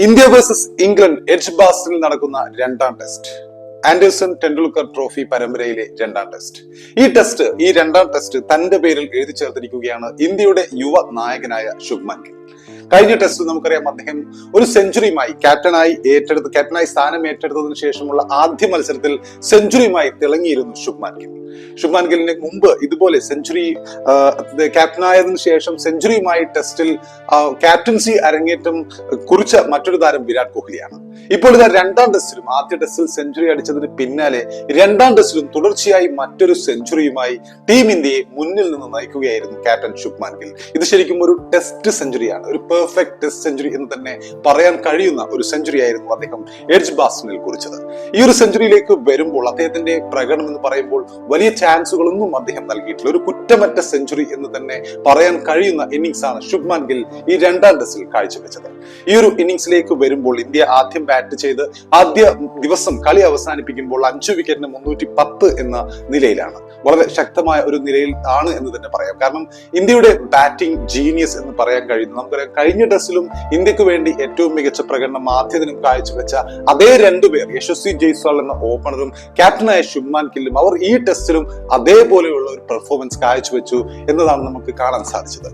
India versus England എഡ്ജ് ബാസ്റ്റിൽ നടക്കുന്ന രണ്ടാം ടെസ്റ്റ്. ആൻഡേഴ്സൺ ടെണ്ടുൽക്കർ ട്രോഫി പരമ്പരയിലെ രണ്ടാം ടെസ്റ്റ്. ഈ ടെസ്റ്റ് ഈ രണ്ടാം ടെസ്റ്റ് തന്റെ പേരിൽ എഴുതി ചേർത്തിരിക്കുകയാണ് ഇന്ത്യയുടെ യുവ നായകനായ ശുഭ്മൻ ഗിൽ കഴിഞ്ഞ ടെസ്റ്റിൽ നമുക്കറിയാം അദ്ദേഹം ഒരു സെഞ്ചുറിയുമായി ക്യാപ്റ്റനായി ഏറ്റെടുത്ത് ക്യാപ്റ്റനായി സ്ഥാനം ഏറ്റെടുത്തതിനു ശേഷമുള്ള ആദ്യ മത്സരത്തിൽ സെഞ്ചുറിയുമായി തിളങ്ങിയിരുന്നു ശുഭ്മാൻ ഗിൽ. ശുഭ്മാൻ ഗില്ലിന് മുമ്പ് ഇതുപോലെ സെഞ്ചുറി ക്യാപ്റ്റനായതിനു ശേഷം സെഞ്ചുറിയുമായി ടെസ്റ്റിൽ ക്യാപ്റ്റൻസി അരങ്ങേറ്റം കുറിച്ച മറ്റൊരു താരം വിരാട് കോഹ്ലിയാണ്. ഇപ്പോൾ ഇതാ രണ്ടാം ടെസ്റ്റിലും ആദ്യ ടെസ്റ്റിൽ സെഞ്ചുറി അടിച്ചതിന് പിന്നാലെ രണ്ടാം ടെസ്റ്റിലും തുടർച്ചയായി മറ്റൊരു സെഞ്ചുറിയുമായി ടീം ഇന്ത്യയെ മുന്നിൽ നിന്ന് നയിക്കുകയായിരുന്നു ക്യാപ്റ്റൻ ശുഭ്മാൻ ഗിൽ. ഇത് ശരിക്കും ഒരു ടെസ്റ്റ് സെഞ്ചുറിയാണ് ഒരു പെർഫെക്റ്റ് ടെസ്റ്റ് സെഞ്ചുറി എന്ന് തന്നെ പറയാൻ കഴിയുന്ന ഒരു സെഞ്ചുറി ആയിരുന്നു അദ്ദേഹം എഡ്ജ് ബാസ്റ്റനിൽ കുറിച്ചത്. ഈ ഒരു സെഞ്ചുറിയിലേക്ക് വരുമ്പോൾ അദ്ദേഹത്തിന്റെ പ്രകടനം എന്ന് പറയുമ്പോൾ വലിയ ചാൻസുകളൊന്നും അദ്ദേഹം നൽകിയിട്ടില്ല. ഒരു കുറ്റമറ്റ സെഞ്ചുറി എന്ന് തന്നെ പറയാൻ കഴിയുന്ന ഇന്നിങ്സ് ആണ് ശുഭ്മാൻ ഗിൽ ഈ രണ്ടാം ടെസ്റ്റിൽ കാഴ്ചവെച്ചത്. ഈ ഒരു ഇന്നിങ്സിലേക്ക് വരുമ്പോൾ ഇന്ത്യ ആദ്യം ബാറ്റ് ചെയ്ത് ആദ്യ ദിവസം കളി അവസാനിപ്പിക്കുമ്പോൾ അഞ്ചു വിക്കറ്റിന് മുന്നൂറ്റി പത്ത് എന്ന നിലയിലാണ്. വളരെ ശക്തമായ ഒരു നിലയിൽ ആണ് എന്ന് തന്നെ പറയാം. കാരണം ഇന്ത്യയുടെ ബാറ്റിംഗ് ജീനിയസ് എന്ന് പറയാൻ കഴിയുന്നു നമുക്കറിയാം കഴിഞ്ഞ ടെസ്റ്റിലും ഇന്ത്യയ്ക്ക് വേണ്ടി ഏറ്റവും മികച്ച പ്രകടനം ആദ്യ ദിനം കാഴ്ചവെച്ച അതേ രണ്ടുപേർ യശസ്വി ജയ്സ്വാൾ എന്ന ഓപ്പണറും ക്യാപ്റ്റനായ ശുഭ്മാൻ ഗില്ലും അവർ ഈ ടെസ്റ്റിലും അതേപോലെയുള്ള ഒരു പെർഫോമൻസ് കാഴ്ചവെച്ചു എന്നതാണ് നമുക്ക് കാണാൻ സാധിച്ചത്.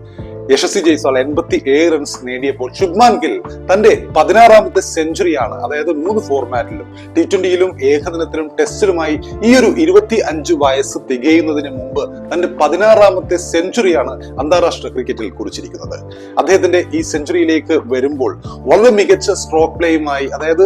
യശസ്വി ജയ്സ്വാൾ എൺപത്തി ഏഴ് റൺസ് നേടിയപ്പോൾ ശുഭ്മാൻ ഗിൽ തന്റെ പതിനാറാമത്തെ സെഞ്ചുറിയാണ് അതായത് മൂന്ന് ഫോർമാറ്റിലും ടി ട്വന്റിയിലും ഏകദിനത്തിലും ടെസ്റ്റിലുമായി ഈ ഒരു ഇരുപത്തി അഞ്ച് വയസ്സ് തികയുന്നതിന് മുമ്പ് തന്റെ പതിനാറാമത്തെ സെഞ്ചുറിയാണ് അന്താരാഷ്ട്ര ക്രിക്കറ്റിൽ കുറിച്ചിരിക്കുന്നത്. അദ്ദേഹത്തിന്റെ ഈ സെഞ്ചുറിയിലേക്ക് വരുമ്പോൾ വളരെ മികച്ച സ്ട്രോക്ക് പ്ലേയുമായി അതായത്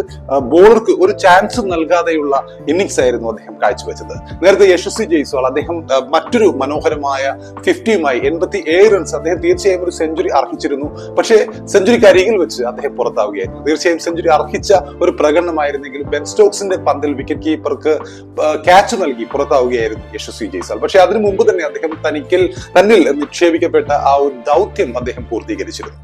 ബോളർക്ക് ഒരു ചാൻസ് നൽകാതെയുള്ള ഇന്നിങ്സ് ആയിരുന്നു അദ്ദേഹം കാഴ്ചവെച്ചത്. നേരത്തെ യശസ്വി ജയ്സ്വാൾ അദ്ദേഹം മറ്റൊരു മനോഹരമായ ഫിഫ്റ്റിയുമായി എൺപത്തി ഏഴ് റൺസ് അദ്ദേഹം തീർച്ചയായും ഒരു സെഞ്ചുറി അർഹിച്ചിരുന്നു. പക്ഷേ സെഞ്ചുറിക്ക് അരികിൽ വെച്ച് അദ്ദേഹം പുറത്താവുകയായിരുന്നു. തീർച്ചയായും സെഞ്ചുറി അർഹിച്ച ഒരു പ്രകടനമായിരുന്നെങ്കിലും ബെൻ സ്റ്റോക്സിന്റെ പന്തിൽ വിക്കറ്റ് കീപ്പർക്ക് ക്യാച്ച് നൽകി പുറത്താവുകയായിരുന്നു യശസ്വി ജയ്സാൽ. പക്ഷേ അതിനു മുമ്പ് തന്നെ അദ്ദേഹം തനിക്കിൽ തന്നിൽ നിക്ഷേപിക്കപ്പെട്ട ആ ഒരു ദൗത്യം അദ്ദേഹം പൂർത്തീകരിച്ചിരുന്നു.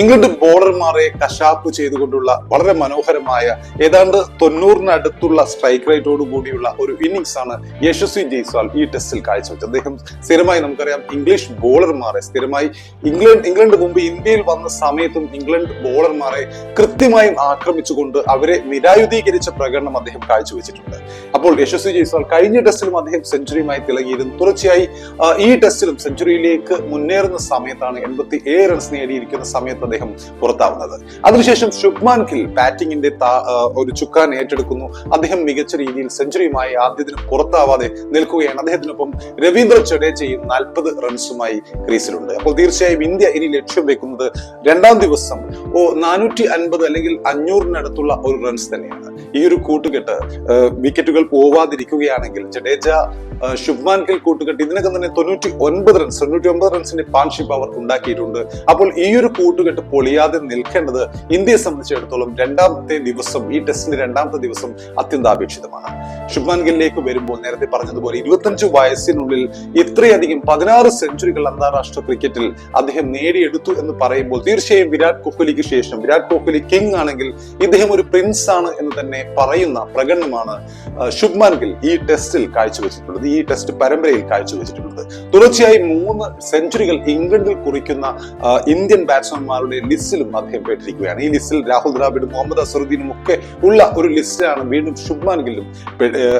ഇംഗ്ലണ്ട് ബോളർമാരെ കശാപ്പ് ചെയ്തുകൊണ്ടുള്ള വളരെ മനോഹരമായ ഏതാണ്ട് തൊണ്ണൂറിനടുത്തുള്ള സ്ട്രൈക്ക് റേറ്റോട് കൂടിയുള്ള ഒരു ഇന്നിംഗ്സ് ആണ് യശസ്വി ജയ്സ്വാൾ ഈ ടെസ്റ്റിൽ കാഴ്ചവെച്ചത്. അദ്ദേഹം സ്ഥിരമായി നമുക്കറിയാം ഇംഗ്ലീഷ് ബോളർമാരെ സ്ഥിരമായി ഇംഗ്ലണ്ട് ഇംഗ്ലണ്ട് മുമ്പ് ഇന്ത്യയിൽ വന്ന സമയത്തും ഇംഗ്ലണ്ട് ബോളർമാരെ കൃത്യമായും ആക്രമിച്ചുകൊണ്ട് അവരെ നിരായുധീകരിച്ച പ്രകടനം അദ്ദേഹം കാഴ്ചവെച്ചിട്ടുണ്ട്. അപ്പോൾ യശസ്വി ജയ്സ്വാൾ കഴിഞ്ഞ ടെസ്റ്റിലും അദ്ദേഹം സെഞ്ചുറിയുമായി തിളങ്ങിയിരുന്നു. തുടർച്ചയായി ഈ ടെസ്റ്റിലും സെഞ്ചുറിയിലേക്ക് മുന്നേറുന്ന സമയത്താണ് എൺപത്തി ഏഴ് റൺസ് നേടിയിരിക്കുന്ന സമയത്ത് അദ്ദേഹം പുറത്താവുന്നത്. അതിനുശേഷം ശുഭ്മാൻ ഗിൽ ബാറ്റിംഗിന്റെ ഒരു ചുക്കാൻ ഏറ്റെടുക്കുന്നു. അദ്ദേഹം മികച്ച രീതിയിൽ സെഞ്ചുറിയുമായി ആദ്യത്തിന് പുറത്താവാതെ നിൽക്കുകയാണ്. അദ്ദേഹത്തിനൊപ്പം രവീന്ദ്ര ജഡേജയും നാൽപ്പത് റൺസുമായി ക്രീസിലുണ്ട്. അപ്പോൾ തീർച്ചയായും ഇന്ത്യ ഇനി ലക്ഷ്യം വെക്കുന്നത്. രണ്ടാം ദിവസം ഓ നാനൂറ്റി അൻപത് അല്ലെങ്കിൽ അഞ്ഞൂറിനടുത്തുള്ള ഒരു റൺസ് തന്നെയാണ്. ഈ ഒരു കൂട്ടുകെട്ട് വിക്കറ്റുകൾ പോവാതിരിക്കുകയാണെങ്കിൽ ജഡേജ ശുഭ്മാൻ ഗിൽ കൂട്ടുകെട്ട് ഇതിനകം തന്നെ തൊണ്ണൂറ്റി ഒൻപത് റൺസ് തൊണ്ണൂറ്റി ഒമ്പത് റൺസിന്റെ പാൺഷിപ്പ് അവർ ഉണ്ടാക്കിയിട്ടുണ്ട്. അപ്പോൾ ഈ ഒരു കൂട്ടുകെട്ട് പൊളിയാതെ നിൽക്കേണ്ടത് ഇന്ത്യയെ സംബന്ധിച്ചിടത്തോളം രണ്ടാമത്തെ ദിവസം ഈ ടെസ്റ്റിന്റെ രണ്ടാമത്തെ ദിവസം അത്യന്താപേക്ഷിതമാണ്. ശുഭ്മാൻ ഗില്ലിലേക്ക് വരുമ്പോൾ നേരത്തെ പറഞ്ഞതുപോലെ ഇരുപത്തഞ്ച് വയസ്സിനുള്ളിൽ ഇത്രയധികം പതിനാറ് സെഞ്ചുറികൾ അന്താരാഷ്ട്ര ക്രിക്കറ്റിൽ അദ്ദേഹം നേടിയെടുത്തു എന്ന് പറയുമ്പോൾ തീർച്ചയായും വിരാട് കോഹ്ലിക്ക് ശേഷം വിരാട് കോഹ്ലി കിങ് ആണെങ്കിൽ ഇദ്ദേഹം ഒരു പ്രിൻസ് ആണ് എന്ന് തന്നെ പറയുന്ന പ്രകടനമാണ് ശുഭ്മാൻ ഗിൽ ഈ ടെസ്റ്റിൽ കാഴ്ചവെച്ചിട്ടുള്ളത് ഈ ടെസ്റ്റ് പരമ്പരയിൽ കാഴ്ചവെച്ചിട്ടുള്ളത്. തുടർച്ചയായി മൂന്ന് സെഞ്ചുറികൾ ഇംഗ്ലണ്ടിൽ കുറിക്കുന്ന ഇന്ത്യൻ ബാറ്റ്സ്മാൻമാരുടെ ലിസ്റ്റിലും അദ്ദേഹം പെട്ടിരിക്കുകയാണ് ഈ ലിസ്റ്റിൽ രാഹുൽ ദ്രാവിഡും മുഹമ്മദ് അസറുദ്ദീനും ഒക്കെ ഉള്ള ഒരു ലിസ്റ്റിലാണ് വീണ്ടും ശുഭ്മാൻ ഗില്ലും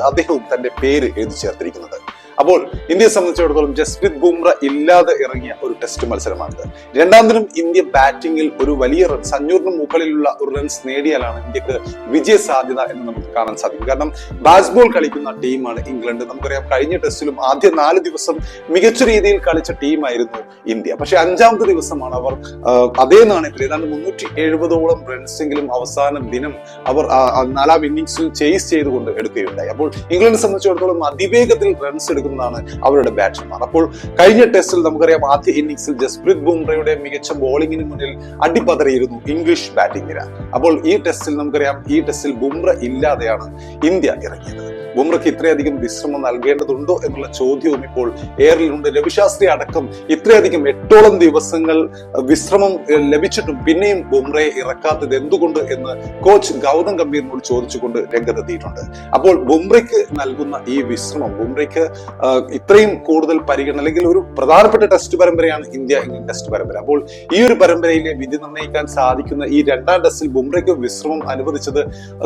അദ്ദേഹവും തന്റെ പേര് എഴുതി ചേർത്തിരിക്കുന്നത്. അപ്പോൾ ഇന്ത്യയെ സംബന്ധിച്ചിടത്തോളം ജസ്പ്രീത് ബുംറ ഇല്ലാതെ ഇറങ്ങിയ ഒരു ടെസ്റ്റ് മത്സരമാണിത്. രണ്ടാം ദിനം ഇന്ത്യ ബാറ്റിംഗിൽ ഒരു വലിയ റൺസ് അഞ്ഞൂറിന് മുകളിലുള്ള ഒരു റൺസ് നേടിയാലാണ് ഇന്ത്യയ്ക്ക് വിജയ സാധ്യത എന്ന് നമുക്ക് കാണാൻ സാധിക്കും. കാരണം ബാസ്ബോൾ കളിക്കുന്ന ടീമാണ് ഇംഗ്ലണ്ട്. നമുക്കറിയാം കഴിഞ്ഞ ടെസ്റ്റിലും ആദ്യ നാല് ദിവസം മികച്ച രീതിയിൽ കളിച്ച ടീമായിരുന്നു ഇന്ത്യ. പക്ഷെ അഞ്ചാമത്തെ ദിവസമാണ് അവർ അതേ നാണയത്തിൽ ഏതാണ്ട് മുന്നൂറ്റി എഴുപതോളം റൺസെങ്കിലും അവസാന ദിനം അവർ നാലാം ഇന്നിംഗ്സിൽ ചേസ് ചെയ്തുകൊണ്ട് എടുക്കുകയുണ്ടായി. അപ്പോൾ ഇംഗ്ലണ്ടിനെ സംബന്ധിച്ചിടത്തോളം അതിവേഗത്തിൽ റൺസ് എടുക്കുന്നതാണ് അവരുടെ ബാറ്റ്സ്മാൻ അപ്പോൾ കഴിഞ്ഞ ടെസ്റ്റിൽ നമുക്കറിയാം ആദ്യ ഇന്നിംഗ്സിൽ ജസ്പ്രീത് ബുംറയുടെ മികച്ച ബോളിംഗിന് മുന്നിൽ അടിപ്പതറിയിരുന്നു ഇംഗ്ലീഷ് ബാറ്റിംഗ് നിര അപ്പോൾ ഈ ടെസ്റ്റിൽ നമുക്കറിയാം ഈ ടെസ്റ്റിൽ ബുംറ ഇല്ലാതെയാണ് ഇന്ത്യ ഇറങ്ങിയത്. ബുംറയ്ക്ക് ഇത്രയധികം വിശ്രമം നൽകേണ്ടതുണ്ടോ എന്നുള്ള ചോദ്യവും ഇപ്പോൾ എയറിലുണ്ട് രവിശാസ്ത്രി അടക്കം ഇത്രയധികം എട്ടോളം ദിവസങ്ങൾ വിശ്രമം ലഭിച്ചിട്ടും പിന്നെയും ബുംറയെ ഇറക്കാത്തത് എന്തുകൊണ്ട് എന്ന് കോച്ച് ഗൗതം ഗംഭീറിനോട് ചോദിച്ചുകൊണ്ട് രംഗത്തെത്തിയിട്ടുണ്ട്. അപ്പോൾ ബുംറയ്ക്ക് നൽകുന്ന ഈ വിശ്രമം ബുംറയ്ക്ക് ഇത്രയും കൂടുതൽ പരിഗണന അല്ലെങ്കിൽ ഒരു പ്രധാനപ്പെട്ട ടെസ്റ്റ് പരമ്പരയാണ് ഇന്ത്യ ഇന്ത്യൻ ടെസ്റ്റ് പരമ്പര. അപ്പോൾ ഈ ഒരു പരമ്പരയിലെ വിധി നിർണയിക്കാൻ സാധിക്കുന്ന ഈ രണ്ടാം ടെസ്റ്റിൽ ബുംറയ്ക്ക് വിശ്രമം അനുവദിച്ചത്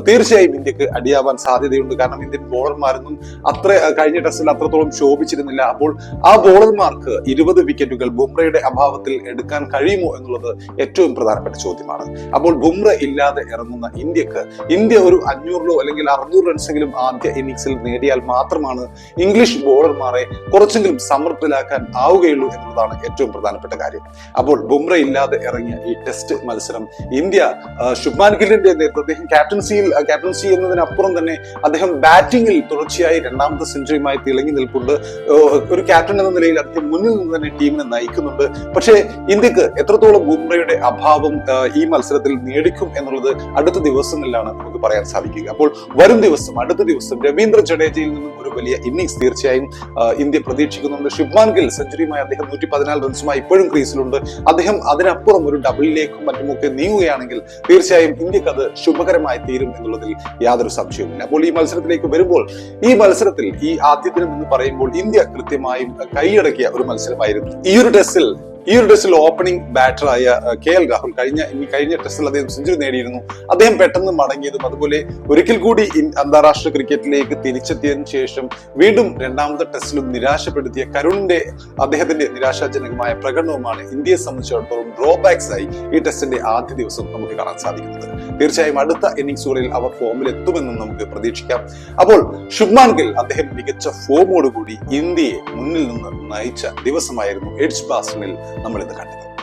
തീർച്ചയായും ഇന്ത്യയ്ക്ക് അടിയാവാൻ സാധ്യതയുണ്ട്. കാരണം ഇന്ത്യൻ ബോളർമാരൊന്നും അത്ര കഴിഞ്ഞ ടെസ്റ്റിൽ അത്രത്തോളം ശോഭിച്ചിരുന്നില്ല. അപ്പോൾ ആ ബോളർമാർക്ക് ഇരുപത് വിക്കറ്റുകൾ ബുംറയുടെ അഭാവത്തിൽ എടുക്കാൻ കഴിയുമോ എന്നുള്ളത് ഏറ്റവും പ്രധാനപ്പെട്ട ചോദ്യമാണ്. അപ്പോൾ ബുംറ ഇല്ലാതെ ഇറങ്ങുന്ന ഇന്ത്യയ്ക്ക് ഇന്ത്യ ഒരു അഞ്ഞൂറിലോ അല്ലെങ്കിൽ അറുന്നൂറ് റൺസെങ്കിലും ആദ്യ ഇന്നിങ്സിൽ നേടിയാൽ മാത്രമാണ് ഇംഗ്ലീഷ് ബോളർമാരെ കുറച്ചെങ്കിലും സമർപ്പിലാക്കാൻ ആവുകയുള്ളൂ എന്നുള്ളതാണ് ഏറ്റവും പ്രധാനപ്പെട്ട കാര്യം. അപ്പോൾ ബുംറ ഇല്ലാതെ ഇറങ്ങിയ ഈ ടെസ്റ്റ് മത്സരം ഇന്ത്യ ശുഭ്മാൻ ഗില്ലിന്റെ നേതൃത്വം അദ്ദേഹം ക്യാപ്റ്റൻസിയിൽ ക്യാപ്റ്റൻസി എന്നതിനപ്പുറം തന്നെ അദ്ദേഹം ബാറ്റിംഗിൽ തുടർച്ചയായി രണ്ടാമത്തെ സെഞ്ചുറിയുമായി തിളങ്ങി നിൽപ്പുണ്ട്. ഒരു ക്യാപ്റ്റൻ എന്ന നിലയിൽ അദ്ദേഹം മുന്നിൽ നിന്ന് തന്നെ ടീമിനെ നയിക്കുന്നുണ്ട്. പക്ഷേ ഇന്ത്യയ്ക്ക് എത്രത്തോളം ബുംറയുടെ അഭാവം ഈ മത്സരത്തിൽ നേടിക്കും എന്നുള്ളത് അടുത്ത ദിവസങ്ങളിലാണ് നമുക്ക് പറയാൻ സാധിക്കുക. അപ്പോൾ വരും ദിവസം അടുത്ത ദിവസം രവീന്ദ്ര ജഡേജയിൽ നിന്നും ഒരു വലിയ ഇന്നിംഗ്സ് തീർച്ചയായും ഇന്ത്യ പ്രതീക്ഷിക്കുന്നുണ്ട്. ശുഭ്മാൻ ഗിൽ സെഞ്ചുറിയുമായി അദ്ദേഹം നൂറ്റി പതിനാല് റൺസുമായി ഇപ്പോഴും ക്രീസിലുണ്ട്. അദ്ദേഹം അതിനപ്പുറം ഒരു ഡബിളിലേക്കും മറ്റുമൊക്കെ നീങ്ങുകയാണെങ്കിൽ തീർച്ചയായും ഇന്ത്യയ്ക്ക് അത് ശുഭകരമായി തീരും എന്നുള്ളതിൽ യാതൊരു സംശയവുമില്ല. അപ്പോൾ ഈ മത്സരത്തിലേക്ക് വരുമ്പോൾ ഈ മത്സരത്തിൽ ഈ ആദ്യ ദിനം എന്ന് പറയുമ്പോൾ ഇന്ത്യ കൃത്യമായും കൈയടക്കിയ ഒരു മത്സരമായിരുന്നു. ഈ ഒരു ടെസ്റ്റിൽ ഈ ഒരു ടെസ്റ്റിൽ ഓപ്പണിംഗ് ബാറ്ററായ കെ എൽ രാഹുൽ കഴിഞ്ഞ കഴിഞ്ഞ ടെസ്റ്റിൽ അദ്ദേഹം സെഞ്ചുറി നേടിയിരുന്നു. അദ്ദേഹം പെട്ടെന്ന് മടങ്ങിയതും അതുപോലെ ഒരിക്കൽ കൂടി അന്താരാഷ്ട്ര ക്രിക്കറ്റിലേക്ക് തിരിച്ചെത്തിയതിനു ശേഷം വീണ്ടും രണ്ടാമത്തെ ടെസ്റ്റിലും നിരാശപ്പെടുത്തിയ കരുണിന്റെ അദ്ദേഹത്തിന്റെ നിരാശാജനകമായ പ്രകടനവുമാണ് ഇന്ത്യയെ സംബന്ധിച്ചിടത്തോളം ഡ്രോബാക്സ് ആയി ഈ ടെസ്റ്റിന്റെ ആദ്യ ദിവസം നമുക്ക് കാണാൻ സാധിക്കുന്നത്. തീർച്ചയായും അടുത്ത ഇന്നിംഗ്സുകളിൽ അവർ ഫോമിൽ എത്തുമെന്നും നമുക്ക് പ്രതീക്ഷിക്കാം. അപ്പോൾ ശുഭ്മാൻ ഗിൽ അദ്ദേഹം മികച്ച ഫോമോടുകൂടി ഇന്ത്യയെ മുന്നിൽ നിന്ന് നയിച്ച ദിവസമായിരുന്നു എഡ്ജ് ബാസ്റ്റണിൽ ഇന്ന് കണ്ടത്.